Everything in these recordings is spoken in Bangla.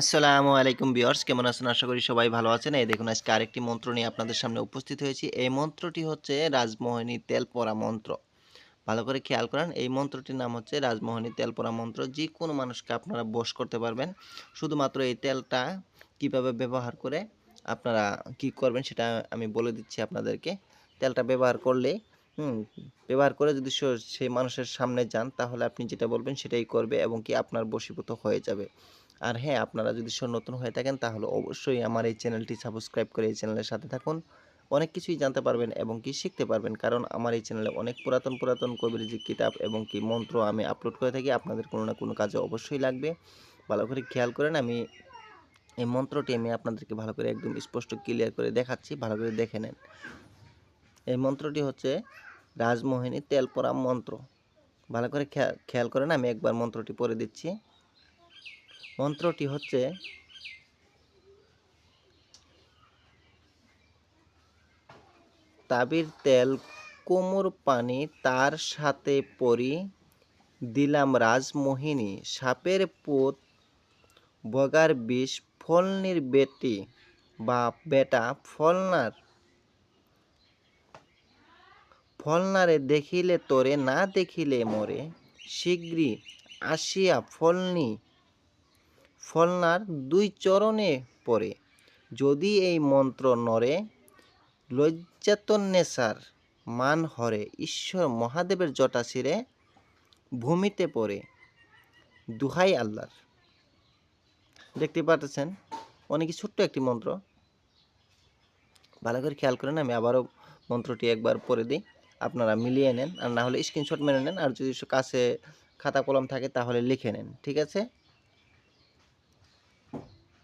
আসসালামু আলাইকুম বিয়ার্স কেমন আছেন? আশা করি সবাই ভালো আছেন। এই দেখুন, আজকে আরেকটি মন্ত্র নিয়ে আপনাদের সামনে উপস্থিত হয়েছি। এই মন্ত্রটি হচ্ছে রাজমোহিনী তেল পরা মন্ত্র। ভালো করে খেয়াল করেন, এই মন্ত্রটির নাম হচ্ছে রাজমোহিনী তেল পরা মন্ত্র। যে কোনো মানুষকে আপনারা বশ করতে পারবেন। শুধুমাত্র এই তেলটা কীভাবে ব্যবহার করে আপনারা কি করবেন সেটা আমি বলে দিচ্ছি আপনাদেরকে। তেলটা ব্যবহার করলে, হুম, ব্যবহার করে যদি সেই মানুষের সামনে যান, তাহলে আপনি যেটা বলবেন সেটাই করবে এবং কি আপনার বশীভূত হয়ে যাবে। আর হ্যাঁ আপনারা যদি স- নতুন হয়ে থাকেন, তাহলে অবশ্যই আমার এই চ্যানেলটি সাবস্ক্রাইব করে এই চ্যানেলের সাথে থাকুন। অনেক কিছুই জানতে পারবেন এবং কি শিখতে পারবেন, কারণ আমার এই চ্যানেলে অনেক পুরাতন পুরাতন কবিরাজি কিতাব এবং কি মন্ত্র আমি আপলোড করে থাকি, আপনাদের কোনো না কোনো কাজে অবশ্যই লাগবে। ভালো করে খেয়াল করেন, আমি এই মন্ত্রটি আমি আপনাদেরকে ভালো করে একদম স্পষ্ট ক্লিয়ার করে দেখাচ্ছি, ভালো করে দেখে নেন। এই মন্ত্রটি হচ্ছে রাজমোহিনী তেল পরা মন্ত্র। ভালো করে খেয়া- খেয়াল করেন, আমি একবার মন্ত্রটি পড়ে দিচ্ছি। মন্ত্রটি হচ্ছে তাবির তেল কোমর পানি তার সাথে পরি দিলাম রাজমোহিনী সাপের পুত বগার বিষ ফলনির বেটি বা বেটা ফলনার ফলনারে দেখিলে তোরে না দেখিলে মরে শীঘ্রই আসিয়া ফলনি ফলনার দুই চরণে পড়ে। যদি এই মন্ত্র নরে লজ্জাতন্নেসার মান হরে, ঈশ্বর মহাদেবের জটা ছিঁড়ে ভূমিতে পড়ে, দুহাই আল্লাহর। দেখতে পাচ্ছেন অনেকই ছোট্ট একটি মন্ত্র। ভালো করে খেয়াল করেন, আমি আবারও মন্ত্রটি একবার পড়ে দিই। আপনারা মিলিয়ে নেন, আর না হলে স্ক্রিনশট মেনে নেন, আর যদি কাছে খাতা কলম থাকে তাহলে লিখে নেন, ঠিক আছে?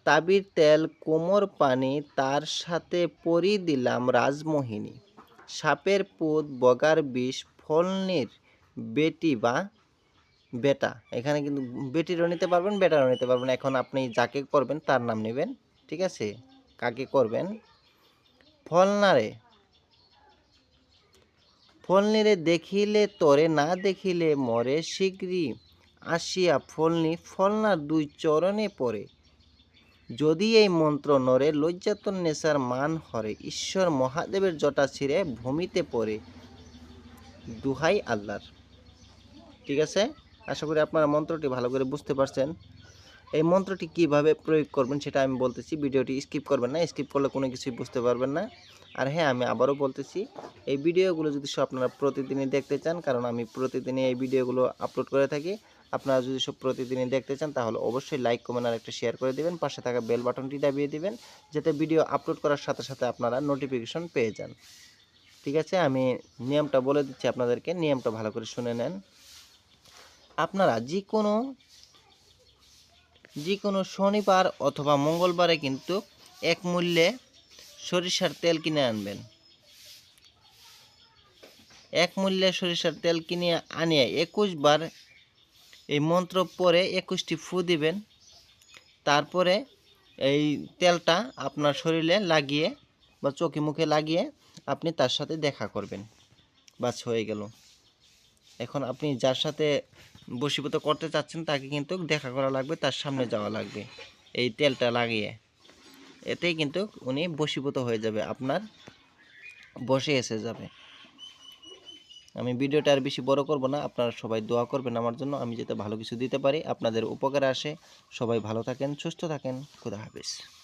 তাবির তেল কোমর পানি তার সাথে পরি দিলাম রাজমোহিনী। সাপের পুত, বগার বিষ, ফলনির বেটি বা বেটা। এখানে কিন্তু বেটিরও নিতে পারবেন, বেটারও নিতে পারবেন। এখন আপনি যাকে করবেন তার নাম নেবেন, ঠিক আছে? কাকে করবেন? ফলনারে। ফলনিরে দেখিলে তরে, না দেখিলে মরে শীঘ্রই আসিয়া ফলনি, ফলনার দুই চরণে পড়ে। যদি এই মন্ত্র নরে, লজ্জাতন নেশার মান হরে, ঈশ্বর মহাদেবের জটা ছিঁড়ে ভূমিতে পড়ে। দুহাই আল্লাহর। ঠিক আছে? আশা করি আপনারা মন্ত্রটি ভালো করে বুঝতে পারছেন। এই মন্ত্রটি কীভাবে প্রয়োগ করবেন সেটা আমি বলতেছি। ভিডিওটি স্কিপ করবেন না, স্কিপ করলে কোনো কিছুই বুঝতে পারবেন না। আর হ্যাঁ আমি আবারও বলতেছি, এই ভিডিওগুলো যদি সব আপনারা প্রতিদিনই দেখতে চান, কারণ আমি প্রতিদিনই এই ভিডিওগুলো আপলোড করে থাকি, আপনারা যদি সব প্রতিদিনই দেখতে চান, তাহলে অবশ্যই লাইক কমেন্ট আর একটা শেয়ার করে দেবেন, পাশে থাকা বেল বাটনটি দাবিয়ে দিবেন, যাতে ভিডিও আপলোড করার সাথে সাথে আপনারা নোটিফিকেশন পেয়ে যান। ঠিক আছে, আমি নিয়মটা বলে দিচ্ছি আপনাদেরকে, নিয়মটা ভালো করে শুনে নেন। আপনারা যে কোনো যে কোনো শনিবার অথবা মঙ্গলবারে কিন্তু এক মূল্যে সরিষার তেল কিনে আনবেন। এক মূল্যে সরিষার তেল কিনে আনিয়ে একুশ বার এই মন্ত্র পরে একুশটি ফু দিবেন। তারপরে এই তেলটা আপনার শরীরে লাগিয়ে বা চোখে মুখে লাগিয়ে আপনি তার সাথে দেখা করবেন। বাস হয়ে গেল। এখন আপনি যার সাথে বশীভূত করতে চাচ্ছেন, তাকে কিন্তু দেখা করা লাগবে, তার সামনে যাওয়া লাগবে। এই তেলটা লাগিয়ে। এতেই কিন্তু উনি বশীভূত হয়ে যাবে, আপনার বসে এসে যাবে। আমি ভিডিওটা আর বেশি বড় করব না, আপনারা সবাই দোয়া করবেন আমার জন্য, আমি যাতে ভালো কিছু দিতে পারি। আপনাদের উপকারে আসে। সবাই ভালো থাকেন, সুস্থ থাকেন। খুদা হাফিজ।